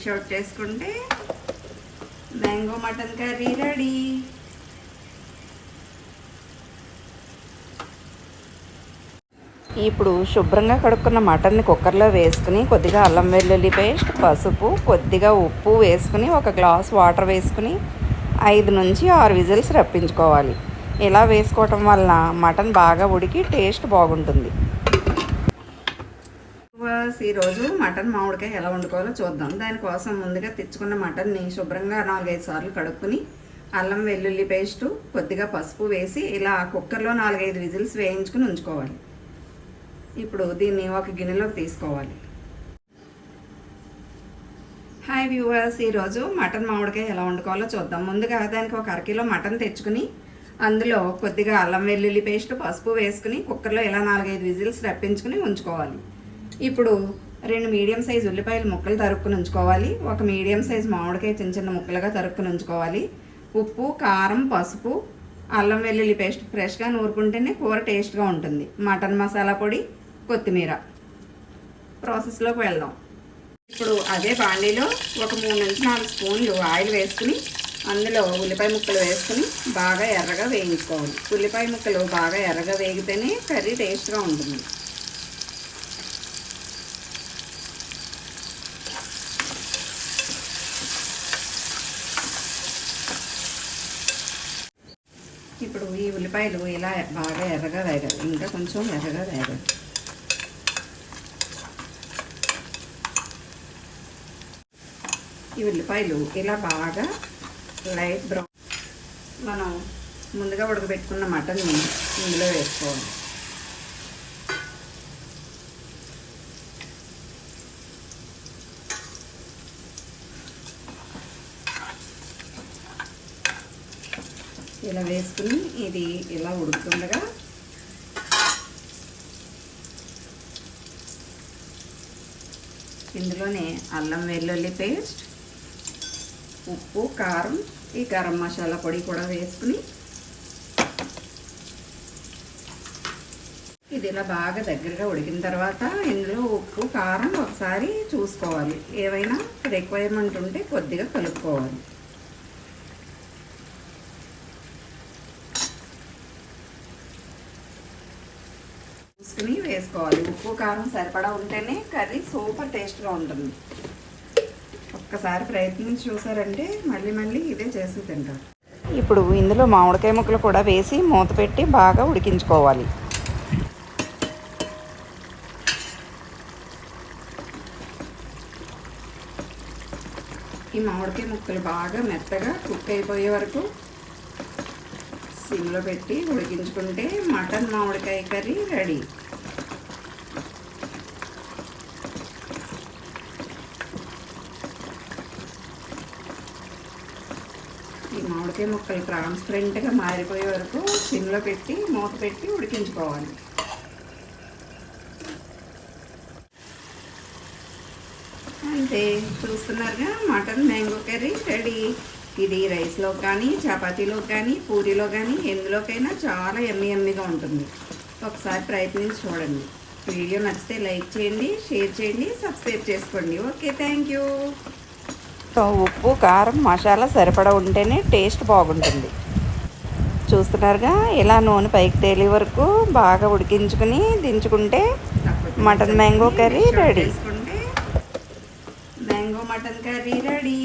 Dish out చేసుకుంటే mango mutton curry ready. ఇప్పుడు శుభ్రంగా కడుక్కున్న మటన్ని కుక్కర్లో వేసుకుని కొద్దిగా అల్లం వెల్లుల్లి పేస్ట్ పసుపు కొద్దిగా ఉప్పు వేసుకుని ఒక గ్లాస్ వాటర్ వేసుకుని ఐదు నుంచి ఆరు విజిల్స్ రప్పించుకోవాలి. ఇలా వేసుకోవటం వల్ల మటన్ బాగా ఉడికి టేస్ట్ బాగుంటుంది. వాస్ ఈరోజు మటన్ మామిడికాయ ఎలా వండుకోవాలో చూద్దాం. దానికోసం ముందుగా తెచ్చుకున్న మటన్ని శుభ్రంగా నాలుగైదు సార్లు కడుక్కుని అల్లం వెల్లుల్లి పేస్టు కొద్దిగా పసుపు వేసి ఇలా కుక్కర్లో నాలుగైదు విజిల్స్ వేయించుకుని ఉంచుకోవాలి. ఇప్పుడు దీన్ని ఒక గిన్నెలోకి తీసుకోవాలి. హాయ్ వ్యూవర్స్ ఈరోజు మటన్ మామిడికాయ ఎలా వండుకోవాలో చూద్దాం. ముందుగా దానికి ఒక అరకిలో మటన్ తెచ్చుకుని అందులో కొద్దిగా అల్లం వెల్లుల్లి పేస్ట్ పసుపు వేసుకుని కుక్కర్లో ఇలా నాలుగైదు విజిల్స్ రప్పించుకుని ఉంచుకోవాలి. ఇప్పుడు రెండు మీడియం సైజ్ ఉల్లిపాయలు ముక్కలు తరుక్కుని ఉంచుకోవాలి. ఒక మీడియం సైజ్ మామిడికాయ చిన్న చిన్న ముక్కలుగా తరుక్కుని ఉంచుకోవాలి. ఉప్పు కారం పసుపు అల్లం వెల్లుల్లి పేస్ట్ ఫ్రెష్గా నూరుకుంటేనే కూర టేస్ట్గా ఉంటుంది. మటన్ మసాలా పొడి కొత్తిమీర. ప్రాసెస్లోకి వెళ్దాం. ఇప్పుడు అదే బాండీలో ఒక మూడు నుంచి నాలుగు స్పూన్లు ఆయిల్ వేసుకుని అందులో ఉల్లిపాయ ముక్కలు వేసుకుని బాగా ఎర్రగా వేయించుకోవాలి. ఉల్లిపాయ ముక్కలు బాగా ఎర్రగా వేగితేనే కర్రీ టేస్ట్గా ఉంటుంది. ఇప్పుడు ఈ ఉల్లిపాయలు ఇలా బాగా ఎర్రగా వేగాలి. ఇంకా కొంచెం ఎర్రగా వేగాలి. ఈ ఉల్లిపాయలు ఇలా బాగా లైట్ బ్రౌన్ మనం ముందుగా ఉడకబెట్టుకున్న మటన్ని ఇందులో వేసుకోవాలి. ఇలా వేసుకుని ఇది ఇలా ఉడుకుతుండగా ఇందులోనే అల్లం వెల్లుల్లి పేస్ట్ ఉప్పు కారం ఈ గరం మసాలా పొడి కూడా వేసుకుని ఇది ఇలా బాగా దగ్గరగా ఉడికిన తర్వాత ఇందులో ఉప్పు కారం ఒకసారి చూసుకోవాలి. ఏవైనా రిక్వైర్మెంట్ ఉంటే కొద్దిగా కలుపుకోవాలి. వేసుకుని వేసుకోవాలి. ఉప్పు కారం సరిపడా ఉంటేనే కర్రీ సూపర్ టేస్ట్గా ఉంటుంది. ఒక్కసారి ప్రయత్నించి చూసారంటే మళ్ళీ మళ్ళీ ఇదే చేసి తింటారు. ఇప్పుడు ఇందులో మామిడికాయ ముక్కలు కూడా వేసి మూత పెట్టి బాగా ఉడికించుకోవాలి. ఈ మామిడికాయ ముక్కలు బాగా మెత్తగా కుక్ అయిపోయే వరకు సిమ్లో పెట్టి ఉడికించుకుంటే మటన్ మామిడికాయ కర్రీ రెడీ. ఈ మామిడికాయ ముక్కలు ట్రాన్స్పరెంట్గా మారిపోయే వరకు సిమ్లో పెట్టి మూత పెట్టి ఉడికించుకోవాలి. అంతే చూస్తున్నారుగా మటన్ మ్యాంగో కర్రీ రెడీ. ఇది రైస్లో కానీ చపాతీలో కానీ పూరీలో కానీ ఎందులోకైనా చాలా ఎమ్మి ఎమ్మిగా ఉంటుంది. ఒకసారి ప్రయత్నించి చూడండి. వీడియో నచ్చితే లైక్ చేయండి షేర్ చేయండి సబ్స్క్రైబ్ చేసుకోండి. Okay thank you. ఉప్పు కారం మసాలా సరిపడా ఉంటేనే టేస్ట్ బాగుంటుంది. చూస్తున్నారుగా ఇలా నూనె పైకి తేలి వరకు బాగా ఉడికించుకుని దించుకుంటే mutton mango curry ready. Mango mutton curry ready.